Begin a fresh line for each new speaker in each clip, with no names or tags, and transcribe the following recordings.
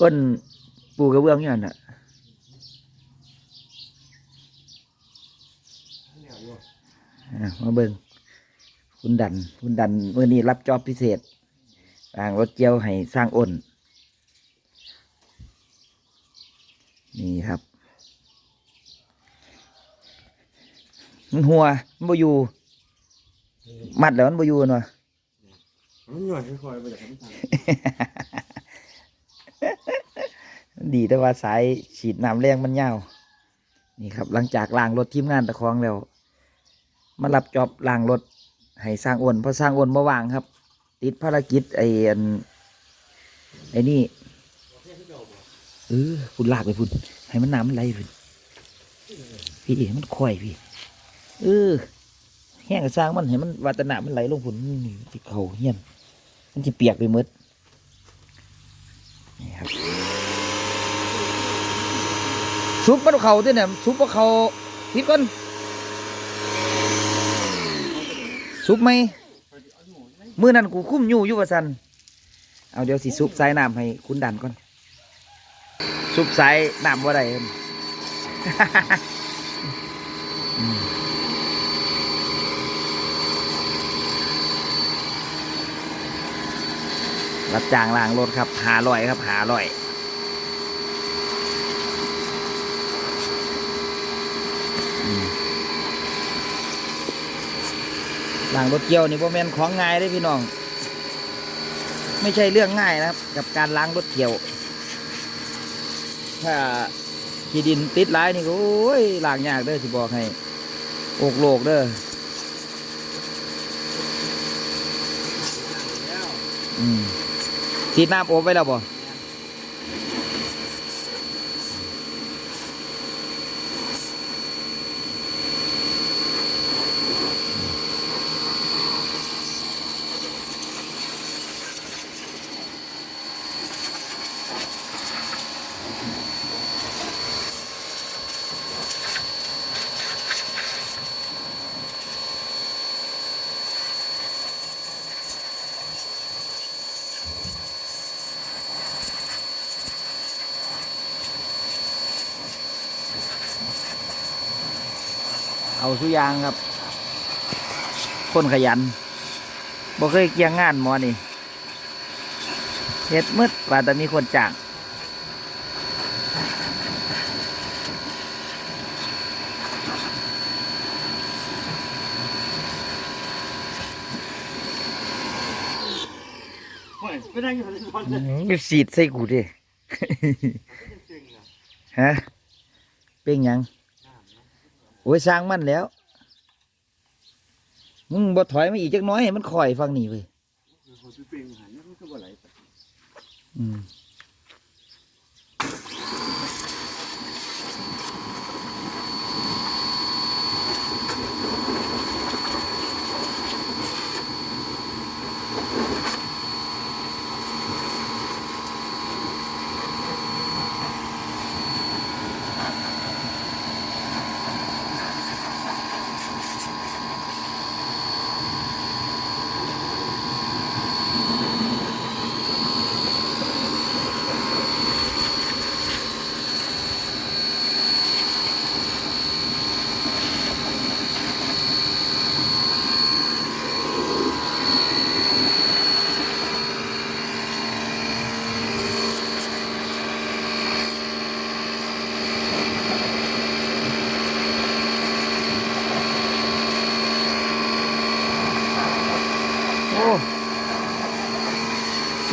อ้นปูกระเบื้องอยู่นั่นน่ะอะมาเบิ่งคุณดัน คุณดันเมื่อนี้รับจอบพิเศษทางรถเจียวให้สร้างอ้น นี่ครับมันหัวมันบ่อยู่ มัดแล้วมันบ่อยู่เนาะ
มันหน่อยค่อยๆไปจากน้ำตาล
ดีแต่ว่าสายฉีดน้ำแรงมันยาว นี่ครับ หลังจากล้างรถทีมงานตะคองแล้ว มารับจอบล้างรถให้สร้างอ้วนเพราะสร้างอ้วนมาวางครับ ติดภารกิจไอ้อันไอ้นี่เออพุ่นลากไปพุ่นให้มันน้ำมันไหลพุ่นพี่ให้มันค่อยพี่ เออแห้งก็สร้างมันให้มันวาตนามันไหลลงพุ่นนี่ที่เขาเฮียน มันจะเปียกไปหมดนี่ครับซุปมันเขาด้วยเนี่ยซุปว่าเขาพิดก่อนซุปไหมมือนั้นกูคุ้มอยู่อยู่ว่าสันเอาเดี๋ยวสิซุปสายน้ำให้คุณดันก่อนซุปสายน้ำว่าไร รับจ้างล้างรถครับหาลอยครับหาลอยหลังรถเกี่ยวนี่พ่แม่นของง่ายได้พี่น้อง ไม่ใช่เรื่องง่ายนะครับ กับการล้างรถเกี่ยว ถ้าขี้ดินติดหลายนี่โอ้ยล้างยากเด้อสิบอกให้โอกโลกเด้ออืม สีดน้ำโอบไว้แล้วบ่ เอาสุอยางครับ คนขยันบ่เคยเกี่ยงงานหมอนี่เฮ็ดมืดว่าแต่มีคนจ้าง
เฮ้ยไปนั่งอยู่ในรถ
อื
เลย
มไปสีดใส่กูดิ
จริงอะ
ฮะเป็นหยัง โอ้ยสร้างมันแล้ว มึงบ่ถอยมาอีกจักหน้อยให้มันคอยฟังนี่เว้ย
เขาจะเป็นหันนี่มันก็บ่ไหลไป
อืม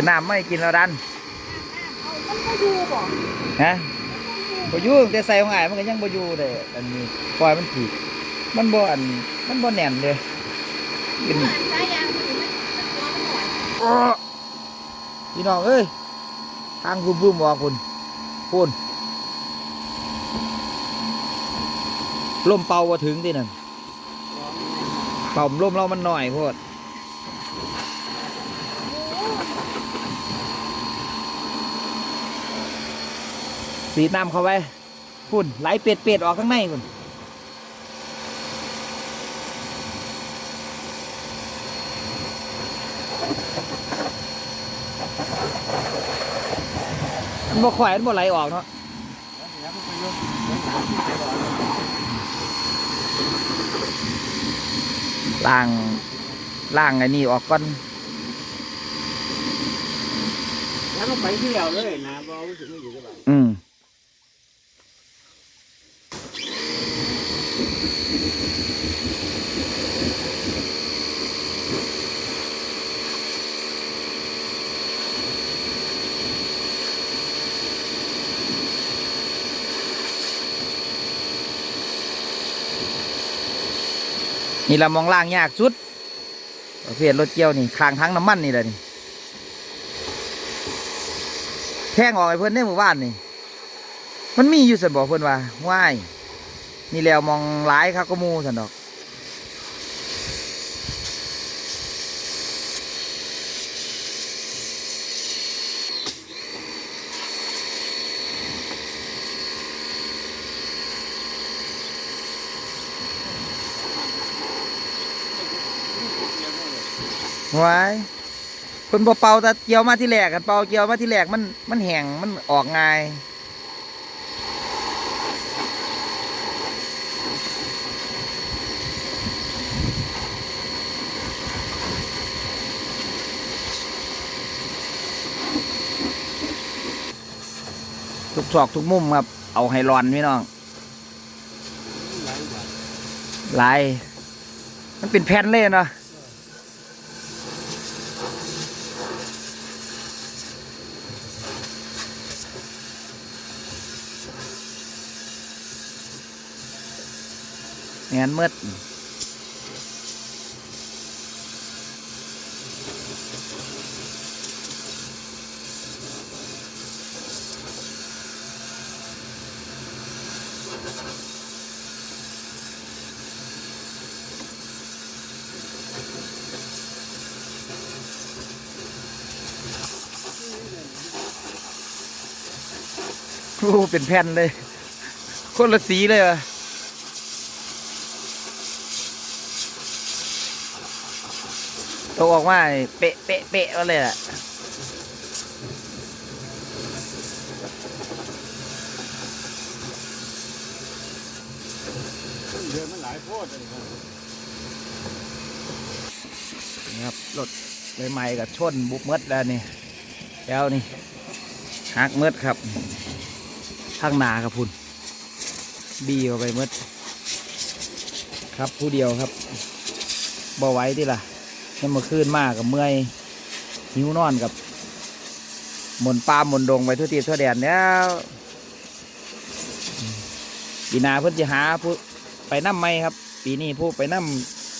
อน้ำไม่กินแล้วดัน
มันก็อยู่บ่
ฮะบ่อยู่ตั้งแต่ใส่ของอ้ายมันก็ยังบ่อยู่เลยอันนี้ปล่อยมันถีบมันบ่อันมันบ่แน่นเลยเป็น
มันสายยางมันมันตัวมันหน่อย
อ้อพี่น้องเอ้ยทางคุณบุ้มบอกคุณคุณลมเป่าว่าถึงที่นั่นเป่าลมเรามันหน่อยโพด สีดน้ำเข้าไปคุณไหลเป็ดเป็ดๆออกข้างในคุณมันบ่ข่อยมันบ่ไหลออกเนาะ
แล้วมันไปยกยกหางที่ไปก่อน
ล่างล่างไอ้นี่ออกก่อน
แล้วมันไปที่เราเลยนะบ่รู้สึกไม่อยู่กับเรา
อืม นี่เรามองล่างยากสุดประเภทรถเกี่ยวนี่คางทั้งน้ำมันนี่แหละนี่แท่งออกไอ้เพื่อนในหมู่บ้านนี่ มันมีอยู่สันบอกเพื่อนว่าว่ายนี่แล้วมองหลายครับก็มูสันดอก ไว้เพิ่นบ่เป่าแต่เกี่ยวมาที่แรกกันเป่าเกี่ยวมาที่แรกมันมันแห้งมันออกง่ายทุกซอกทุกมุมครับ เอาให้ร้อนพี่น้องลาย มันเป็นแผ่นเลยเนาะ งานมืดโอ้เป็นแผ่นเลย คนละสีเลยว่ะ ตัวออกมาเป๊ะเป๊ะเป๊ะเลยแหละ
เดือนมันหลายโพดเลยครับ
นะครับรถใหม่ๆกับชนบุกเมดแล้วนี่แล้วนี่หักเมดครับข้างหนาครับพุ่นบีเข้าไปเมดครับผู้เดียวครับบ่ไว้ที่ล่ะ ยังมาขึ้นมากกับเมื่อยหิวนอนกับหมุนปลาหมุนดงไปทั่วทีทั่วแดนแล้วปีนาเพิ่นจะหาผู้ไปน้ำไหมครับ ปีนี้ผู้ไปน้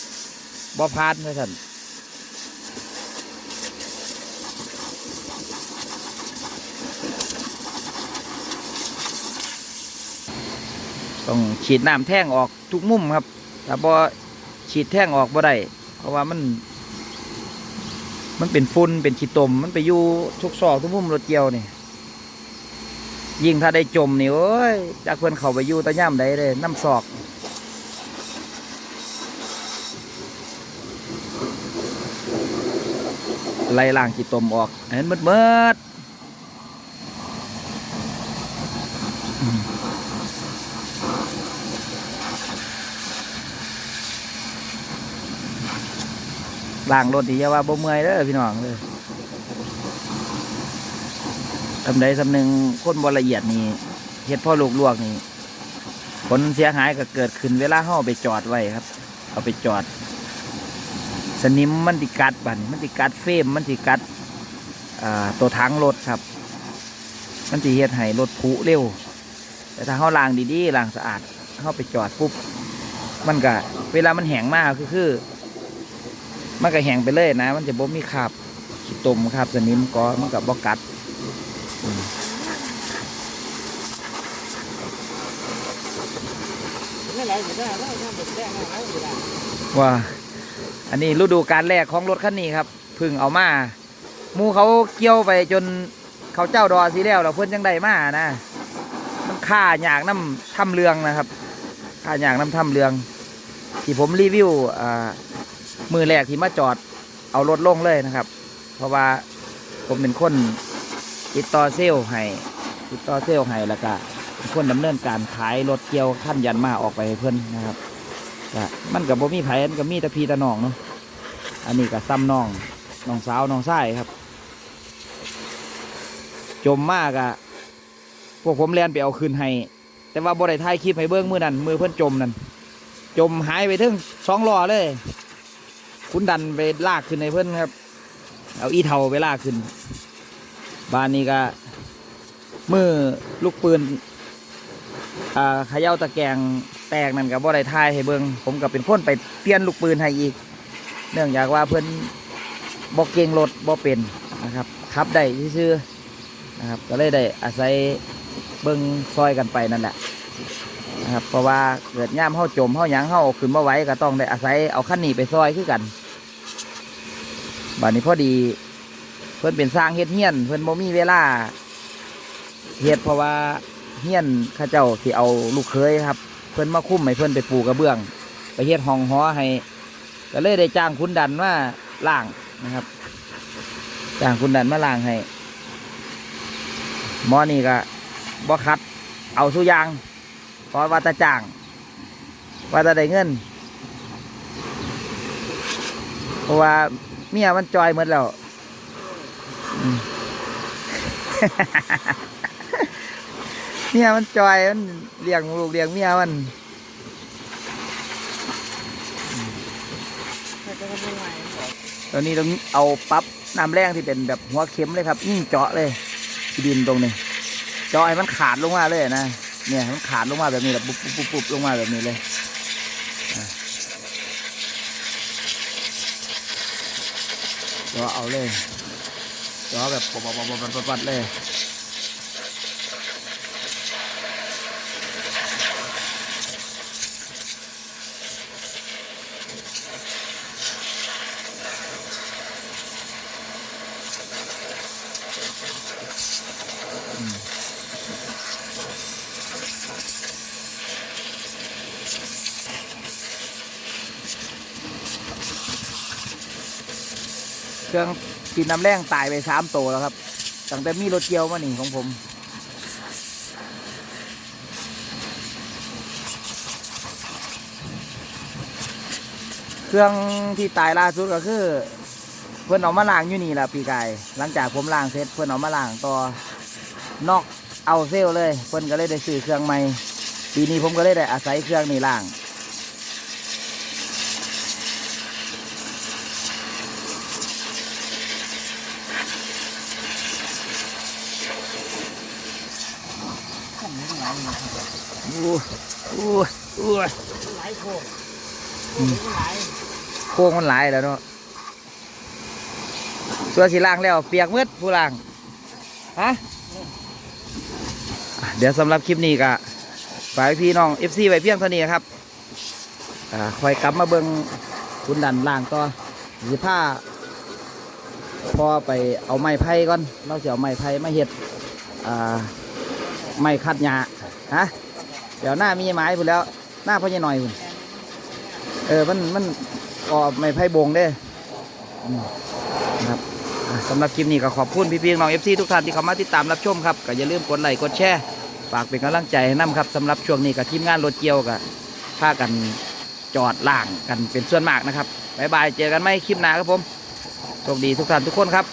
ำบ่พานเลยท่านต้องฉีดน้ำแท่งออกทุกมุมครับถ้าบ่ฉีดแท่งออกบ่ได้เพราะว่ามัน มันเป็นฝุ่นเป็นขี้ตม มันไปอยู่ทุกซอกทุกมุมรถเกี่ยวนี่ ยิ่งถ้าได้จมนี่โอ้ยจากเพื่อนเขาไปอยู่ตะย่ำใดเลยน้ำซอกไล่ล่างขี้ตมออกเห็นมืดมืด ล้างรถดีอย่าว่าบ่เมื่อยเด้อพี่น้องเลยทำใดสำหนึ่งคนบ่ละเอียดนี่เฮ็ดพ่อลูกลวกนี่ผลเสียหายก็เกิดขึ้นเวลาเฮาเอไปจอดไว้ครับ เอาไปจอด สนิมมันติกัดบันมันติกัดเฟรมมันติกัดตัวถังรถครับ มันสิเฮ็ดให้รถผุเร็ว แต่ถ้าเฮาล้างดีๆล้างสะอาดเฮาไปจอดปุ๊บมันก็เวลามันแห้งมากคือคือ มันก็แห้งไปเลยนะ มันจะบ่มีคราบขี้ตมคราบสนิมก็มันก็บ่กัดอืม
ไม่ไหลไม่ได้แล้วถ้าหมดแรงแล้วไม่ได้
ว่าอันนี้ฤดูการแรกของรถคันนี้ครับเพึ่งเอามาหมูเขาเกี่ยวไปจนเขาเจ้าดอสีแล้วเราเพิ่นยังได้มานะมันค่าหยากน้ำทำเรืองนะครับค่าหยากน้ำทำเรือง ที่ผมรีวิวอ่า มือแรกที่มาจอดเอารถลงเลยนะครับ เพราะว่าผมเป็นคนติดต่อเซลให้ติดต่อเซลให้แล้วก็เป็นคนดำเนินการขายรถเกี่ยวขั้นยันมาออกไปให้เพิ่อนนะครับมันกับบ่มีไผมันก็มีต่พี่แต่น้องเนาะอันนี้ก็ซ้ำน้องน้องสาวน้องชายครับ จมมากอะพวกผมเรียนไปเอาคืนให้ แต่ว่าบ่ได้ถ่ายคลิปให้เบิ้งมือนั่นมือเพิ่อนจมนั่นจมหายไปถึงสองล้อเลย คุณดันไปลากขึ้นในเพิ่อนครับ เอาอีเทาไปลากขึ้น บ้านนี้ก็มือลูกปืนอ่าขย่าตะแกงแตกนั่นกับบ่ได้ทายให้เบิงผมก็เป็นคนไปเปลี่ยนลูกปืนให้อีก เนื่องจากว่าเพิ่อนบ่เก่งรถบ่เป็นนะครับขับได้ซื่อนะครับ ก็เลยได้อาศัยเบิงซอยกันไปนั่นแหละ นะครับ เพราะว่าเกิดย่ามเฮาจมเฮายังเฮาเอาขึ้นมาไว้ก็ต้องได้อาศัยเอาขั้นนี้ไปซอยคือกันบัดนี้พอดี เพิ่อนเป็นสร้างเฮ็ดเฮียน เพิ่อนบ่มีเวลาเฮ็ดเพราะว่าเฮียนข้าเจ้าสิเอาลูกเคยครับ เพิ่อนมาคุ้มให้เพิ่อนไปปูกระเบื้อง ไปเฮ็ดห้องหอให้ก็เลยได้จ้างคุณดันมาล่างนะครับจ้างคุณดันมาล่างให้มอนี่ก็บ่คัด เอาสุอยาง พราะว่าตาจ้าง ว่าตาได้เงิน เพราะว่าเมียมันจอยหมดแล้วเมียมันจอยมันเลี้ยงลูกเลี้ยงเมียมันตอนนี้ต้องเอาปั๊บน้ำแรงที่เป็นแบบหัวเข็มเลยครับยิ่งเจาะเลยดินตรงนี้เจาะให้มันขาดลงมาเลยนะ เนี่ยมันขาดลงมาแบบนี้แบบปุ๊บปุ๊บปุ๊บปุบลงมาแบบนี้เลยอะเจาะเอาเลยเจาะแบบปัดปัดปัดปัดปัดปัดเลย เครื่องกินน้ำแรงตายไปสามตัวแล้วครับตั้งแต่มีรถเกียวมาหนี่ของผมเครื่องที่ตายล่าสุดก็คือเพื่อนเอามาล้างอยู่นี่แหละปีกายหลังจากผมล้างเสร็จเพื่อนเอามาล้างต่อนอกเอาเซลลเลย เพื่อนก็เลยได้ซื้อเครื่องใหม่ปีนี้ผมก็เลยได้อาศัยเครื่องนี้ล้าง อ้อู้อู้
หลายโค
ง
หลาย
โค้งมันหลายแล้วเนาะส่วนสีล่างแล้ว เปียกมืดผู้ล่างฮะเดี๋ยวสำหรับคลิปนี้ก็ฝากพี่น้อง FC ไว้เพียงเท่านี้ครับคอยกลับมาเบิงคุณดันล่างต่อสิผ้าพอไปเอาไม้ไผ่ก่อน เราจะเอาไม้ไผ่มาเฮ็ดไม้คัดหญ้าฮะ เดี๋ยวหน้ามีไม้พุ่นแล้ว หน้าพ่อใหญ่หน่อยพุ่นเออมันมันก็ไม่ไพ่บงเด้นะครับสำหรับคลิปนี้ก็ขอบคุณพี่ๆน้องเอฟซีทุกท่านที่เข้ามาติดตามรับชมครับก็อย่าลืมกดไลค์กดแชร์ฝากเป็นกำลังใจให้น้ำครับสำหรับช่วงนี้กับทีมงานรถเกี่ยวกับพากันจอดล่างกันเป็นส่วนมากนะครับบายบายเจอกันไหมคลิปหน้าครับผมโชคดีทุกท่านทุกคนครับ